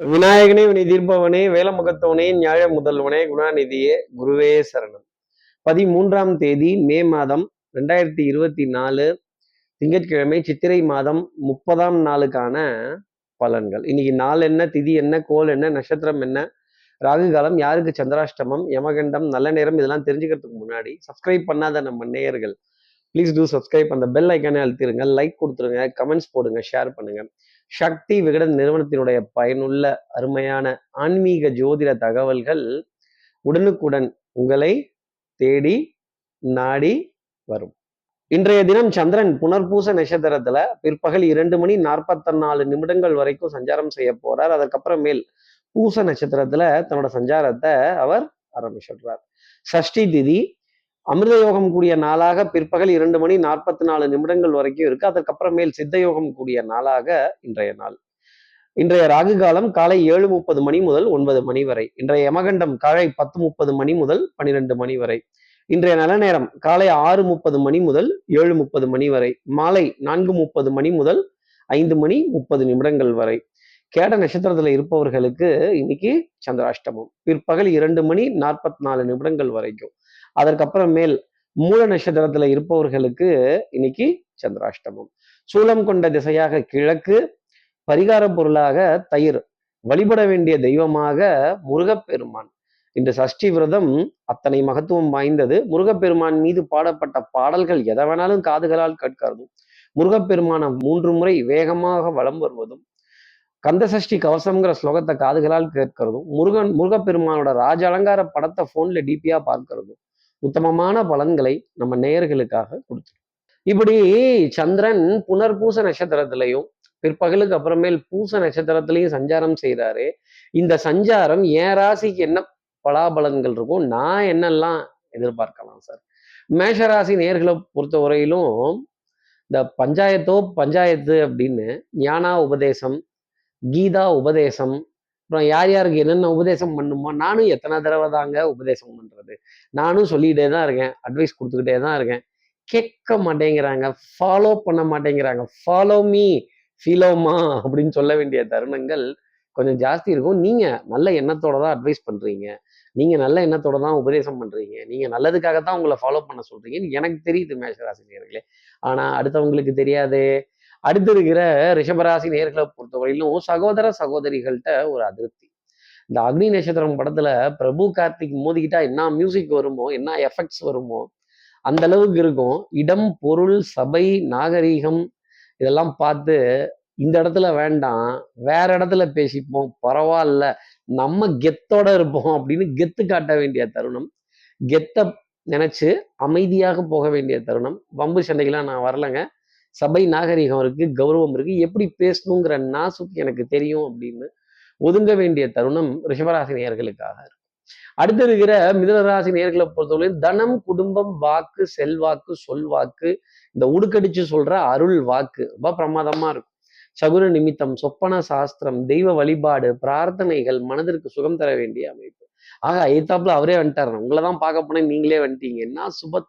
விநாயகனே வினை தீர்ப்பவனே வேலமுகத்தவனே ஞாழ முதல்வனே குணாநிதியே குருவே சரணம். பதிமூன்றாம் தேதி மே மாதம் ரெண்டாயிரத்தி இருபத்தி நாலு திங்கட்கிழமை சித்திரை மாதம் முப்பதாம் நாளுக்கான பலன்கள். இன்னைக்கு நாள் என்ன திதி என்ன கோல் என்ன நட்சத்திரம் என்ன ராகு காலம் யாருக்கு சந்திராஷ்டமம் யமகண்டம் நல்ல நேரம் இதெல்லாம் தெரிஞ்சுக்கிறதுக்கு முன்னாடி சப்ஸ்கிரைப் பண்ணாத நம்ம நேயர்கள் ப்ளீஸ் டூ சப்ஸ்கிரைப் அந்த பெல் ஐக்கானே அழுத்திருங்க லைக் கொடுத்துருங்க கமெண்ட்ஸ் போடுங்க ஷேர் பண்ணுங்க. சக்தி விகடன் நிறுவனத்தினுடைய பயனுள்ள அருமையான ஆன்மீக ஜோதிட தகவல்கள் உடனுக்குடன் உங்களை தேடி நாடி வரும். இன்றைய தினம் சந்திரன் புனர்பூச நட்சத்திரத்துல பிற்பகல் இரண்டு மணி நாற்பத்தி நாலு நிமிடங்கள் வரைக்கும் சஞ்சாரம் செய்ய போறார். அதுக்கப்புறமேல் பூச நட்சத்திரத்துல தன்னோட சஞ்சாரத்தை அவர் ஆரம்பிச்சிடுறார். சஷ்டி திதி அமிர்த யோகம் கூடிய நாளாக பிற்பகல் இரண்டு மணி நாற்பத்தி நாலு நிமிடங்கள் வரைக்கும் இருக்கு. அதற்கப்புறமேல் சித்த யோகம் கூடிய நாளாக இன்றைய நாள். இன்றைய ராகு காலம் காலை ஏழு முப்பது மணி முதல் ஒன்பது மணி வரை. இன்றைய யமகண்டம் காலை பத்து முப்பது மணி முதல் பன்னிரெண்டு மணி வரை. இன்றைய நல்ல நேரம் காலை ஆறு முப்பது மணி முதல் ஏழு முப்பது மணி வரை. மாலை நான்கு முப்பது மணி முதல் ஐந்து மணி முப்பது நிமிடங்கள் வரை. கேட நட்சத்திரத்துல இருப்பவர்களுக்கு இன்னைக்கு சந்திராஷ்டமம். பிற்பகல் இரண்டு மணி நாற்பத்தி நாலு நிமிடங்கள் வரைக்கும். அதற்கப்புறம் மேல் மூல நட்சத்திரத்துல இருப்பவர்களுக்கு இன்னைக்கு சந்திராஷ்டமம். சூலம் கொண்ட திசையாக கிழக்கு பரிகார பொருளாக தயிர். வழிபட வேண்டிய தெய்வமாக முருகப்பெருமான். இந்த சஷ்டி விரதம் அத்தனை மகத்துவம் வாய்ந்தது. முருகப்பெருமான் மீது பாடப்பட்ட பாடல்கள் எதை வேணாலும் காதுகளால் கேட்கிறதும் முருகப்பெருமான மூன்று முறை வேகமாக வலம் வருவதும் கந்த சஷ்டி கவசம்ங்கிற ஸ்லோகத்தை காதுகளால் கேட்கிறதும் முருகன் முருகப்பெருமானோட ராஜ அலங்கார படத்தை போன்ல டிபியா பார்க்கிறதும் உத்தமமான பலன்களை நம்ம நேயர்களுக்காக கொடுத்துரும். இப்படி சந்திரன் புனர்பூச நட்சத்திரத்திலையும் பிற்பகலுக்கு அப்புறமேல் பூச நட்சத்திரத்திலையும் சஞ்சாரம் செய்கிறாரு இந்த சஞ்சாரம் என் ராசிக்கு என்ன பலாபலன்கள் இருக்கும் நான் என்னெல்லாம் எதிர்பார்க்கலாம் சார். மேஷராசி நேர்களை பொறுத்த வரையிலும் இந்த பஞ்சாயத்தோ பஞ்சாயத்து அப்படின்னு ஞானா உபதேசம் கீதா உபதேசம் அப்புறம் யார் யாருக்கு என்னென்ன உபதேசம் பண்ணுமோ நானும் எத்தனை தடவை தாங்க உபதேசம் பண்ணுறது நானும் சொல்லிக்கிட்டே தான் இருக்கேன். அட்வைஸ் கொடுத்துக்கிட்டே தான் இருக்கேன். கேட்க மாட்டேங்கிறாங்க. ஃபாலோ பண்ண மாட்டேங்கிறாங்க. ஃபாலோ மீ ஃபீலோமா அப்படின்னு சொல்ல வேண்டிய தருணங்கள் கொஞ்சம் ஜாஸ்தி இருக்கும். நீங்கள் நல்ல எண்ணத்தோட தான் அட்வைஸ் பண்ணுறீங்க நீங்கள் நல்ல எண்ணத்தோட தான் உபதேசம் பண்ணுறீங்க நீங்கள் நல்லதுக்காக தான் உங்களை ஃபாலோ பண்ண சொல்கிறீங்கன்னு எனக்கு தெரியுது மேஷராசினியர்களே. ஆனால் அடுத்தவங்களுக்கு தெரியாது அடுத்து இருக்கிற ரிஷபராசி நேர்களை பொறுத்தவரையிலும் சகோதர சகோதரிகள்கிட்ட ஒரு அதிருப்தி. இந்த அக்னி நட்சத்திரம் படத்துல பிரபு கார்த்திக் மோதிக்கிட்டா என்ன மியூசிக் வருமோ என்ன எஃபெக்ட்ஸ் வருமோ அந்த அளவுக்கு இருக்கும். இடம் பொருள் சபை நாகரீகம் இதெல்லாம் பார்த்து இந்த இடத்துல வேண்டாம் வேற இடத்துல பேசிப்போம் பரவாயில்ல நம்ம கெத்தோட இருப்போம் அப்படின்னு கெத்து காட்ட வேண்டிய தருணம். கெத்த நினைச்சு அமைதியாக போக வேண்டிய தருணம். வம்பு சண்டைக்கெல்லாம் நான் வரலைங்க. சபை நாகரிகம் இருக்கு கௌரவம் இருக்கு எப்படி பேசணுங்கிற நாசுக்கு எனக்கு தெரியும் அப்படின்னு ஒதுங்க வேண்டிய தருணம் ரிஷபராசி நேயர்களுக்காக இருக்கும் அடுத்து இருக்கிற மிதனராசி நேர்களை பொறுத்தவரை தனம் குடும்பம் வாக்கு செல்வாக்கு சொல்வாக்கு இந்த உடுக்கடிச்சு சொல்ற அருள் வாக்கு ரொம்ப பிரமாதமா இருக்கும். சகுர நிமித்தம் சொப்பன சாஸ்திரம் தெய்வ வழிபாடு பிரார்த்தனைகள் மனதிற்கு சுகம் தர வேண்டிய அமைப்பு. ஆக ஐத்தாப்புல அவரே வந்துட்டார் உங்களை தான் பார்க்க போனேன் நீங்களே வந்துட்டீங்க. என்ன சுப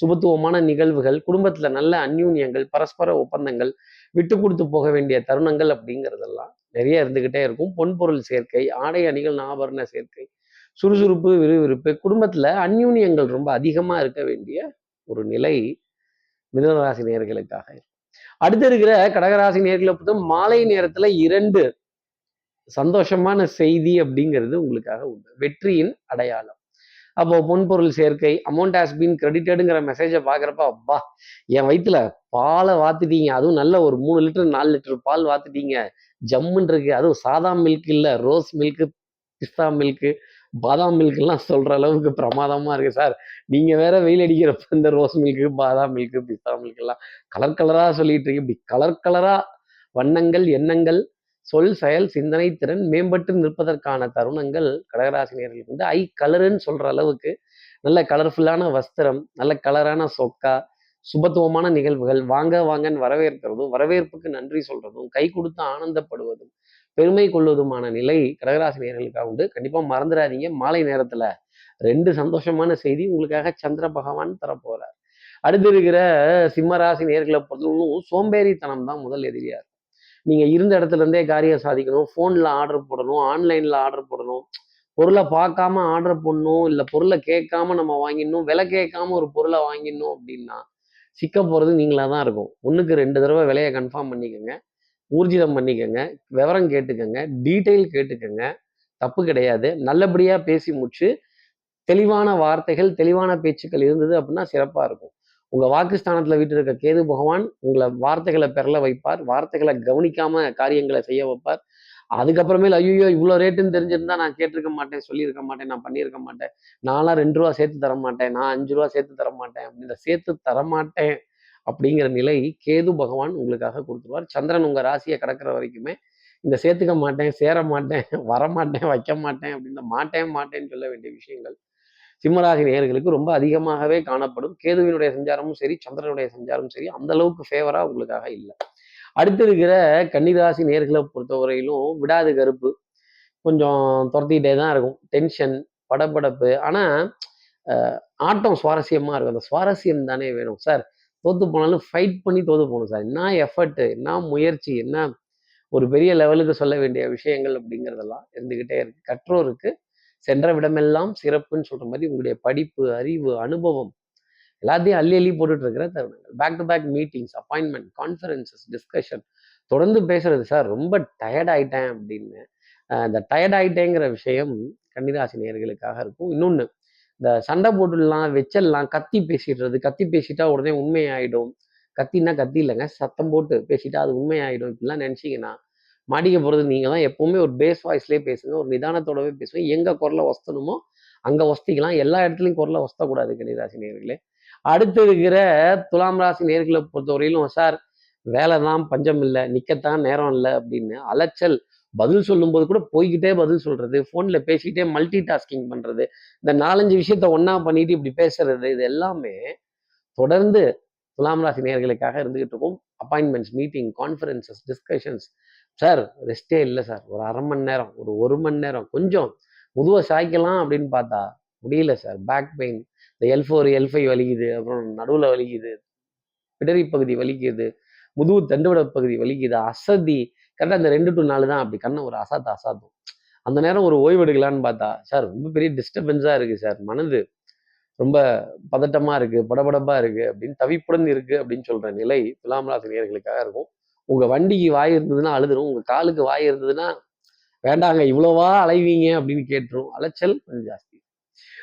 சுபத்துவமான நிகழ்வுகள் குடும்பத்துல நல்ல அந்யூன்யங்கள் பரஸ்பர ஒப்பந்தங்கள் விட்டு கொடுத்து போக வேண்டிய தருணங்கள் அப்படிங்கிறதெல்லாம் நிறைய இருந்துகிட்டே இருக்கும். பொன்பொருள் சேர்க்கை ஆடை அணிகள் ஆபரண சேர்க்கை சுறுசுறுப்பு விறுவிறுப்பு குடும்பத்துல அந்யூன்யங்கள் ரொம்ப அதிகமா இருக்க வேண்டிய ஒரு நிலை மிதனராசி நேர்களுக்காக இருக்கும் அடுத்து இருக்கிற கடகராசி நேர்களை பொறுத்த மாலை நேரத்துல இரண்டு சந்தோஷமான செய்தி அப்படிங்கிறது உங்களுக்காக உண்டு. வெற்றியின் அடையாளம். அப்போ பொன்பொருள் சேர்க்கை அமௌண்ட் ஹாஸ் பீன் கிரெடிட்டடுங்கிற மெசேஜை பார்க்குறப்ப அப்பா என் வயிற்றுல பாலை வாத்துட்டீங்க. அதுவும் நல்ல ஒரு மூணு லிட்டர் நாலு லிட்டர் பால் வாத்துட்டீங்க. ஜம்முன்றிருக்கு அதுவும் சாதா மில்க் இல்லை ரோஸ் மில்க்கு பிஸ்தா மில்க்கு பாதாம் மில்க்லாம் சொல்கிற அளவுக்கு பிரமாதமாக இருக்குது சார். நீங்கள் வேற வெயில் அடிக்கிறப்ப இந்த ரோஸ் மில்க்கு பாதாம் மில்க்கு பிஸ்தா மில்க் எல்லாம் கலர் கலராக சொல்லிட்டு இருக்கு. இப்படி கலர் கலராக வண்ணங்கள் எண்ணங்கள் சொல் செயல் சிந்தனை திறன் மேம்பட்டு நிற்பதற்கான தருணங்கள் கடகராசினியர்களுக்கு வந்து ஐ கலருன்னு சொல்ற அளவுக்கு நல்ல கலர்ஃபுல்லான வஸ்திரம் நல்ல கலரான சொக்கா சுபத்துவமான நிகழ்வுகள் வாங்க வாங்கன்னு வரவேற்கிறதும் வரவேற்புக்கு நன்றி சொல்றதும் கை கொடுத்து ஆனந்தப்படுவதும் பெருமை கொள்வதுமான நிலை கடகராசி நேர்களுக்காக உண்டு. கண்டிப்பா மறந்துடாதீங்க. மாலை நேரத்துல ரெண்டு சந்தோஷமான செய்தி உங்களுக்காக சந்திர பகவான் தரப்போகிறார் அடுத்து இருக்கிற சிம்மராசி நேர்களை பொறுத்தவரைக்கும் சோம்பேறித்தனம் தான் முதல் எதிரியா நீங்கள் இருந்த இடத்துல இருந்தே காரியம் சாதிக்கணும். ஃபோனில் ஆர்டர் போடணும். ஆன்லைனில் ஆர்டர் போடணும். பொருளை பார்க்காம ஆர்டர் பண்ணணும். இல்லை பொருளை கேட்காம நம்ம வாங்கிடணும். விலை கேட்காம ஒரு பொருளை வாங்கிடணும் அப்படின்னா சிக்க போகிறது நீங்களாக தான் இருக்கும். ஒன்றுக்கு ரெண்டு தடவை விலையை கன்ஃபார்ம் பண்ணிக்கோங்க. ஊர்ஜிதம் பண்ணிக்கோங்க. விவரம் கேட்டுக்கோங்க. டீட்டெயில் கேட்டுக்கோங்க. தப்பு கிடையாது. நல்லபடியாக பேசி முடிச்சு தெளிவான வார்த்தைகள் தெளிவான பேச்சுக்கள் இருந்தது அப்படின்னா சிறப்பாக இருக்கும். உங்கள் வாக்குஸ்தானத்தில் வீட்டு இருக்க கேது பகவான் உங்களை வார்த்தைகளை பெறல வைப்பார். வார்த்தைகளை கவனிக்காம காரியங்களை செய்ய வைப்பார். அதுக்கப்புறமேல ஐயோ இவ்வளோ ரேட்டுன்னு தெரிஞ்சிருந்தா நான் கேட்டிருக்க மாட்டேன் சொல்லியிருக்க மாட்டேன் நான் பண்ணியிருக்க மாட்டேன். நான்லாம் ரெண்டு ரூபா சேர்த்து தர மாட்டேன் நான் அஞ்சு ரூபா சேர்த்து தர மாட்டேன். அப்படின்ற சேர்த்து தர மாட்டேன் அப்படிங்கிற நிலை கேது பகவான் உங்களுக்காக கொடுத்துருவார். சந்திரன் உங்கள் ராசியை கடக்கிற வரைக்குமே இந்த சேர்த்துக்க மாட்டேன் சேர மாட்டேன் வர மாட்டேன் வைக்க மாட்டேன் அப்படின்னு மாட்டேன் மாட்டேன்னு சொல்ல வேண்டிய விஷயங்கள் சிம்மராசி நேயர்களுக்கு ரொம்ப அதிகமாகவே காணப்படும். கேதுவினுடைய சஞ்சாரமும் சரி சந்திரனுடைய சஞ்சாரமும் சரி அந்த அளவுக்கு ஃபேவரா உங்களுக்காக இல்லை. அடுத்து இருக்கிற கன்னிராசி நேர்களை பொறுத்தவரையிலும் விடாது கருப்பு. கொஞ்சம் துரத்திக்கிட்டே தான் இருக்கும். டென்ஷன் படபடப்பு. ஆனால் ஆட்டம் சுவாரஸ்யமாக இருக்கும். அந்த சுவாரஸ்யம் தானே வேணும். சார் தோத்து போனாலும் ஃபைட் பண்ணி தோத்து போகணும் சார் என்ன எஃபர்ட்டு என்ன முயற்சி என்ன ஒரு பெரிய லெவலுக்கு சொல்ல வேண்டிய விஷயங்கள் அப்படிங்கிறதெல்லாம் இருந்துக்கிட்டே இருக்கு. கற்றோருக்கு சென்ற விடமெல்லாம் சிறப்புன்னு சொல்ற மாதிரி உங்களுடைய படிப்பு அறிவு அனுபவம் எல்லாத்தையும் அள்ளி அள்ளி போட்டுட்டு இருக்கிற தருணங்கள். Back to back meetings appointment conferences discussion தொடர்ந்து பேசுறது சார் ரொம்ப டயர்ட் ஆயிட்டேன் அப்படின்னு. இந்த டயர்ட் ஆயிட்டேங்கிற விஷயம் கன்னிராசி நேர்களுக்காக இருக்கும். இன்னொன்று இந்த சண்டை போட்டுடலாம் வச்சிடலாம் கத்தி பேசிடுறது கத்தி பேசிட்டா உடனே உண்மையாயிடும். கத்தின்னா கத்தி இல்லைங்க சத்தம் போட்டு பேசிட்டா அது உண்மையாயிடும் இப்படிலாம் நினச்சிங்கன்னா மாட்டிக்க போகிறது நீங்கள் தான் எப்போவுமே ஒரு பேஸ் வாய்ஸ்லேயே பேசுங்க ஒரு நிதானத்தோடவே பேசுங்க. எங்கே குரலை வசத்தணுமோ அங்கே வசதிக்கலாம் எல்லா இடத்துலையும் குரலை வசத்தக்கூடாது கன்னிராசி நேர்களே. அடுத்து இருக்கிற துலாம் ராசி நேர்களை பொறுத்தவரையிலும் சார் வேலை தான் பஞ்சம் இல்லை நிற்கத்தான் நேரம் இல்லை அப்படின்னு அலைச்சல் பதில் சொல்லும்போது கூட போய்கிட்டே பதில் சொல்றது ஃபோனில் பேசிக்கிட்டே மல்டி டாஸ்கிங் பண்ணுறது இந்த நாலஞ்சு விஷயத்த ஒன்றா பண்ணிட்டு இப்படி பேசுறது இது எல்லாமே தொடர்ந்து துலாம் ராசி நேர்களுக்காக இருந்துகிட்டு இருக்கும். Appointments meeting conferences discussions sir ரெஸ்டே இல்லை சார். ஒரு அரை மணி நேரம் ஒரு ஒரு மணி நேரம். கொஞ்சம் முதுவை சாய்க்கலாம் அப்படின்னு பார்த்தா முடியல சார். பேக் பெயின் இந்த எல் ஃபோர் எல் ஃபைவ் வலிக்குது. அப்புறம் நடுவில் வலிக்குது. பிடரி பகுதி வலிக்குது. முதுகு தண்டுவிட பகுதி வலிக்குது. அசதி. கரெக்டாக இந்த ரெண்டு டு நாலு தான் அப்படி. கண்ணை ஒரு அசாத்து அசாத்தும். அந்த நேரம் ஒரு ஓய்வு எடுக்கலான்னு பார்த்தா சார் ரொம்ப பெரிய டிஸ்டர்பன்ஸாக இருக்குது சார். மனது ரொம்ப பதட்டமாக இருக்குது படபடப்பாக இருக்குது அப்படின்னு தவிப்புடன் இருக்குது அப்படின்னு சொல்கிற நிலை துலாம் ராசி நேர்களுக்காக இருக்கும். உங்கள் வண்டிக்கு வாய் இருந்ததுன்னா அழுதுரும் உங்கள் காலுக்கு வாய் இருந்ததுன்னா வேண்டாங்க இவ்வளோவா அலைவீங்க? அப்படின்னு கேட்டுரும். அலைச்சல் கொஞ்சம் ஜாஸ்தி.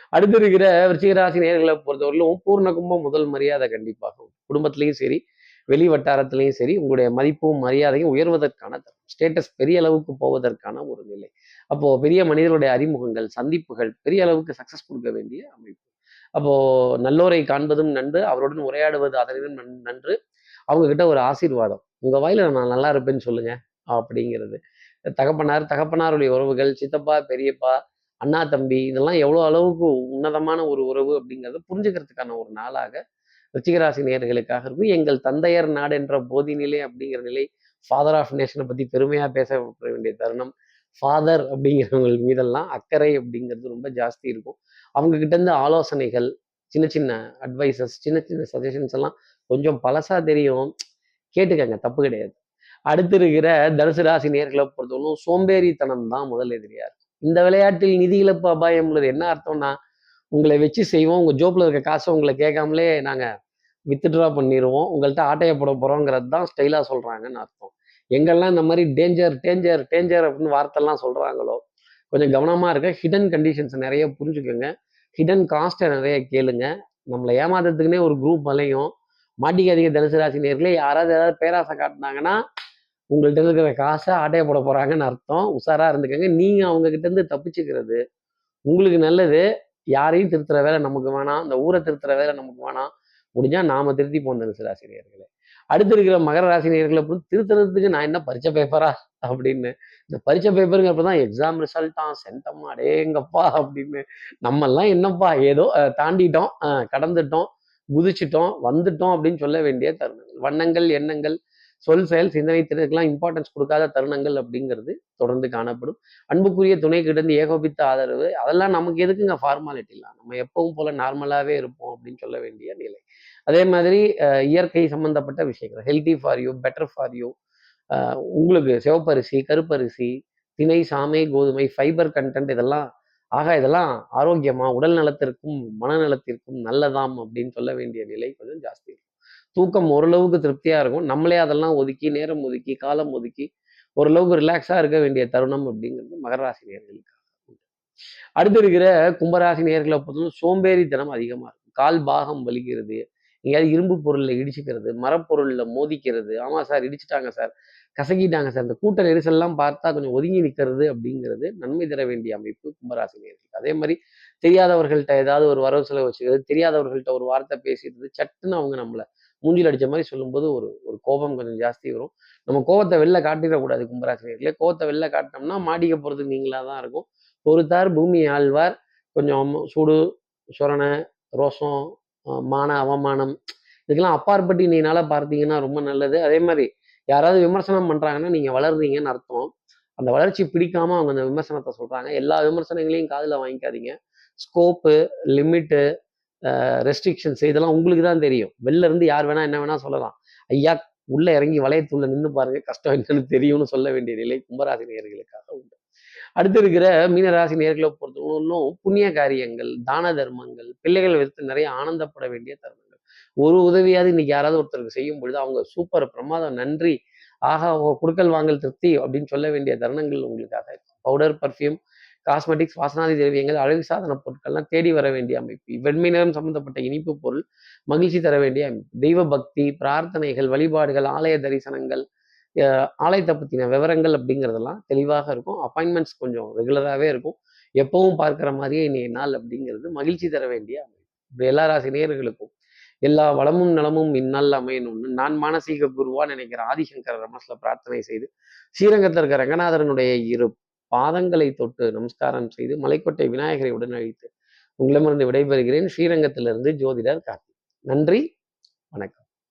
அடுத்து இருக்கிற விருச்சிகராசி நேர்களை பொறுத்தவரையிலும் பூர்ண கும்பம் முதல் மரியாதை கண்டிப்பாகும் குடும்பத்திலையும் சரி வெளி வட்டாரத்திலையும் சரி உங்களுடைய மதிப்பும் மரியாதையும் உயர்வதற்கான ஸ்டேட்டஸ் பெரிய அளவுக்கு போவதற்கான ஒரு நிலை. அப்போ பெரிய மனிதர்களுடைய அறிமுகங்கள் சந்திப்புகள் பெரிய அளவுக்கு சக்சஸ் கொடுக்க வேண்டிய அமைப்பு. அப்போ நல்லோரை காண்பதும் நன்று அவருடன் உரையாடுவது அதனினும் நன்று. அவங்க கிட்ட ஒரு ஆசீர்வாதம். உங்கள் வாயில் நான் நல்லா இருப்பேன்னு சொல்லுங்கள் அப்படிங்கிறது. தகப்பனார் தகப்பனாருடைய உறவுகள் சித்தப்பா பெரியப்பா அண்ணா தம்பி இதெல்லாம் எவ்வளோ அளவுக்கு உன்னதமான ஒரு உறவு அப்படிங்கிறத புரிஞ்சுக்கிறதுக்கான ஒரு நாளாக ரிச்சிகராசி நேர்களுக்காக இருக்கும். எங்கள் தந்தையர் நாடு என்ற போதி நிலை அப்படிங்கிற நிலை ஃபாதர் ஆஃப் நேஷனை பற்றி பெருமையாக பேச வேண்டிய தருணம் ஃபாதர் அப்படிங்கிறவங்க மீதெல்லாம் அக்கறை அப்படிங்கிறது ரொம்ப ஜாஸ்தி இருக்கும். அவங்கக்கிட்டேருந்து இருந்து ஆலோசனைகள் சின்ன சின்ன அட்வைசஸ் சின்ன சின்ன சஜஷன்ஸ் எல்லாம் கொஞ்சம் பழசாக தெரியும். கேட்டுக்கங்க தப்பு கிடையாது. அடுத்து இருக்கிற தனுசு ராசி நேர்களை பொறுத்தவரைக்கும் சோம்பேறித்தனம் தான் முதல் எதிரியா இருக்கும். இந்த விளையாட்டில் நிதி இழப்பு அபாயம் உள்ளது. என்ன அர்த்தம்னா உங்களை வச்சு செய்வோம் உங்கள் ஜோப்பில் இருக்க காசை உங்களை கேட்காமலே நாங்கள் வித்ட்ரா பண்ணிடுவோம் உங்கள்கிட்ட ஆட்டையை போட போகிறோங்கிறது தான் ஸ்டைலாக சொல்கிறாங்கன்னு அர்த்தம். எங்கெல்லாம் இந்த மாதிரி டேஞ்சர் டேஞ்சர் டேஞ்சர் அப்படின்னு வார்த்தைலாம் சொல்கிறாங்களோ கொஞ்சம் கவனமாக இருக்க ஹிடன் கண்டிஷன்ஸ் நிறைய புரிஞ்சுக்கோங்க. ஹிடன் காஸ்ட்டை நிறைய கேளுங்க. நம்மளை ஏமாத்துறதுக்குனே ஒரு குரூப் அலையும் மாட்டிக்காதீங்க தனுசு ராசி நேர்களே. யாராவது ஏதாவது பேராசை காட்டினாங்கன்னா உங்கள்கிட்ட இருக்கிற காசை ஆட்டையை போட போகிறாங்கன்னு அர்த்தம். உஷாராக இருந்துக்கோங்க. நீங்கள் அவங்கக்கிட்டேருந்து தப்பிச்சுக்கிறது உங்களுக்கு நல்லது. யாரையும் திருத்துற வேலை நமக்கு வேணாம். இந்த ஊரை திருத்துற வேலை நமக்கு வேணாம். முடிஞ்சால் நாம திருத்தி போன தனுசு ராசி நேர்களே. அடுத்து இருக்கிற மகர ராசி நேர்களை திருத்துறதுக்கு நான் என்ன பரிச்சை பேப்பரா அப்படின்னு. இந்த பரிச்சை பேப்பருங்கிறப்ப தான் எக்ஸாம் ரிசல்ட்டா சென்டம்மா அடேங்கப்பா அப்படின்னு. நம்மெல்லாம் என்னப்பா ஏதோ தாண்டிட்டோம். கடந்துட்டோம். குதிச்சிட்டோம் வந்துட்டோம் அப்படின்னு சொல்ல வேண்டிய தருணங்கள். வண்ணங்கள் எண்ணங்கள் சொல் செயல் சிந்தனை திறனுக்கெல்லாம் இம்பார்ட்டன்ஸ் கொடுக்காத தருணங்கள் அப்படிங்கிறது தொடர்ந்து காணப்படும். அன்புக்குரிய துணை கிட்டந்து ஏகோபித்த ஆதரவு அதெல்லாம் நமக்கு எதுக்குங்க ஃபார்மாலிட்டி இல்லை நம்ம எப்பவும் போல நார்மலாகவே இருப்போம் அப்படின்னு சொல்ல வேண்டிய நிலை. அதே மாதிரி இயற்கை சம்பந்தப்பட்ட விஷயங்கள். Healthy for you better for you உங்களுக்கு சிவப்பரிசி கருப்பரிசி திணை சாமை கோதுமை ஃபைபர் கண்டென்ட் இதெல்லாம் ஆகா இதெல்லாம் ஆரோக்கியமா உடல் நலத்திற்கும் மனநலத்திற்கும் நல்லதாம் அப்படின்னு சொல்ல வேண்டிய நிலை கொஞ்சம் ஜாஸ்தி இருக்கும். தூக்கம் ஓரளவுக்கு திருப்தியா இருக்கும். நம்மளே அதெல்லாம் ஒதுக்கி நேரம் ஒதுக்கி காலம் ஒதுக்கி ஓரளவுக்கு ரிலாக்ஸா இருக்க வேண்டிய தருணம் அப்படிங்கிறது மகர ராசி நேர்களுக்காக அடுத்து இருக்கிற கும்பராசி நேர்களை பொறுத்தவரை சோம்பேறித்தனம் அதிகமா இருக்கும். கால் பாகம் வலிக்கிறது எங்கேயாவது இரும்பு பொருள்ல இடிச்சுக்கிறது மரப்பொருள்ல மோதிக்கிறது. ஆமா சார் இடிச்சிட்டாங்க சார். கசக்கிட்டாங்க சார். இந்த கூட்ட நெரிசல்லாம் பார்த்தா கொஞ்சம் ஒதுங்கி நிற்கிறது அப்படிங்கிறது நன்மை தர வேண்டிய அமைப்பு கும்பராசி நேர்களுக்கு அதே மாதிரி தெரியாதவர்கள்ட்ட ஏதாவது ஒரு வரவு செலவு வச்சுக்கிறது தெரியாதவர்கள்ட்ட ஒரு வார்த்தை பேசிடுறது சட்டுன்னு அவங்க நம்மளை மூஞ்சில் அடித்த மாதிரி சொல்லும்போது ஒரு ஒரு கோபம் கொஞ்சம் ஜாஸ்தி வரும். நம்ம கோபத்தை வெளில காட்டிடக்கூடாது கும்பராசி நேர்களே கோவத்தை வெளில காட்டினோம்னா மாடிக்க போகிறதுக்கு நீங்களாக தான் இருக்கும். பொறுத்தார் பூமி ஆழ்வார். கொஞ்சம் சூடு சுரணை ரோஷம் மான அவமானம் இதுக்கெல்லாம் அப்பாற்பட்டு நீனால பார்த்தீங்கன்னா ரொம்ப நல்லது. அதே மாதிரி யாராவது விமர்சனம் பண்றாங்கன்னா நீங்க வளர்றீங்கன்னு அர்த்தம். அந்த வளர்ச்சி பிடிக்காம அவங்க அந்த விமர்சனத்தை சொல்றாங்க. எல்லா விமர்சனங்களையும் காதில் வாங்கிக்காதீங்க. ஸ்கோப்பு லிமிட்டு ரெஸ்ட்ரிக்ஷன்ஸ் இதெல்லாம் உங்களுக்கு தான் தெரியும். வெளில இருந்து யார் வேணா என்ன வேணா சொல்லலாம். ஐயா உள்ள இறங்கி வளையத்துள்ள நின்று பாருங்க. கஷ்டம் என்னன்னு தெரியும்னு சொல்ல வேண்டிய நிலை கும்பராசி நேர்களுக்காக உண்டு. அடுத்து இருக்கிற மீனராசி நேர்களை பொறுத்தவரையிலும் புண்ணிய காரியங்கள் தான தர்மங்கள் பிள்ளைகள் வைத்து நிறைய ஆனந்தப்பட வேண்டிய தருணங்கள். ஒரு உதவியாவது இன்னைக்கு யாராவது ஒருத்தருக்கு செய்யும் பொழுது அவங்க சூப்பர் பிரமாதம் நன்றி ஆகா அவங்க குடுக்கல் வாங்கல் திருப்தி அப்படின்னு சொல்ல வேண்டிய தருணங்கள் உங்களுக்காக பவுடர் பர்ஃப்யூம் காஸ்மெட்டிக்ஸ் வாசனாதி திரவியங்கள் அழகு சாதன பொருட்கள்லாம் தேடி வர வேண்டிய அமைப்பு. வெண்மை நிறம் சம்பந்தப்பட்ட இனிப்பு பொருள் மகிழ்ச்சி தர வேண்டிய அமைப்பு. தெய்வ பக்தி பிரார்த்தனைகள் வழிபாடுகள் ஆலய தரிசனங்கள் ஆலயத்தை பற்றின விவரங்கள் அப்படிங்கிறதெல்லாம் தெளிவாக இருக்கும். அப்பாயின்மெண்ட்ஸ் கொஞ்சம் ரெகுலராகவே இருக்கும். எப்பவும் பார்க்குற மாதிரியே இன்றைய நாள் அப்படிங்கிறது மகிழ்ச்சி தர வேண்டிய அமைப்பு. எல்லா ராசி நேர்களுக்கும் எல்லா வளமும் நலமும் இந்நாள் அமையணும்னு நான் மானசீக குருவா நினைக்கிற ஆதிசங்கர மனசுல பிரார்த்தனை செய்து ஸ்ரீரங்கத்தில் இருக்க ரங்கநாதரனுடைய இரு பாதங்களை தொட்டு நமஸ்காரம் செய்து மலைக்கோட்டை விநாயகரை உடன் உங்களிடமிருந்து விடைபெறுகிறேன். ஸ்ரீரங்கத்திலிருந்து ஜோதிடர் கார்த்திக். நன்றி வணக்கம்.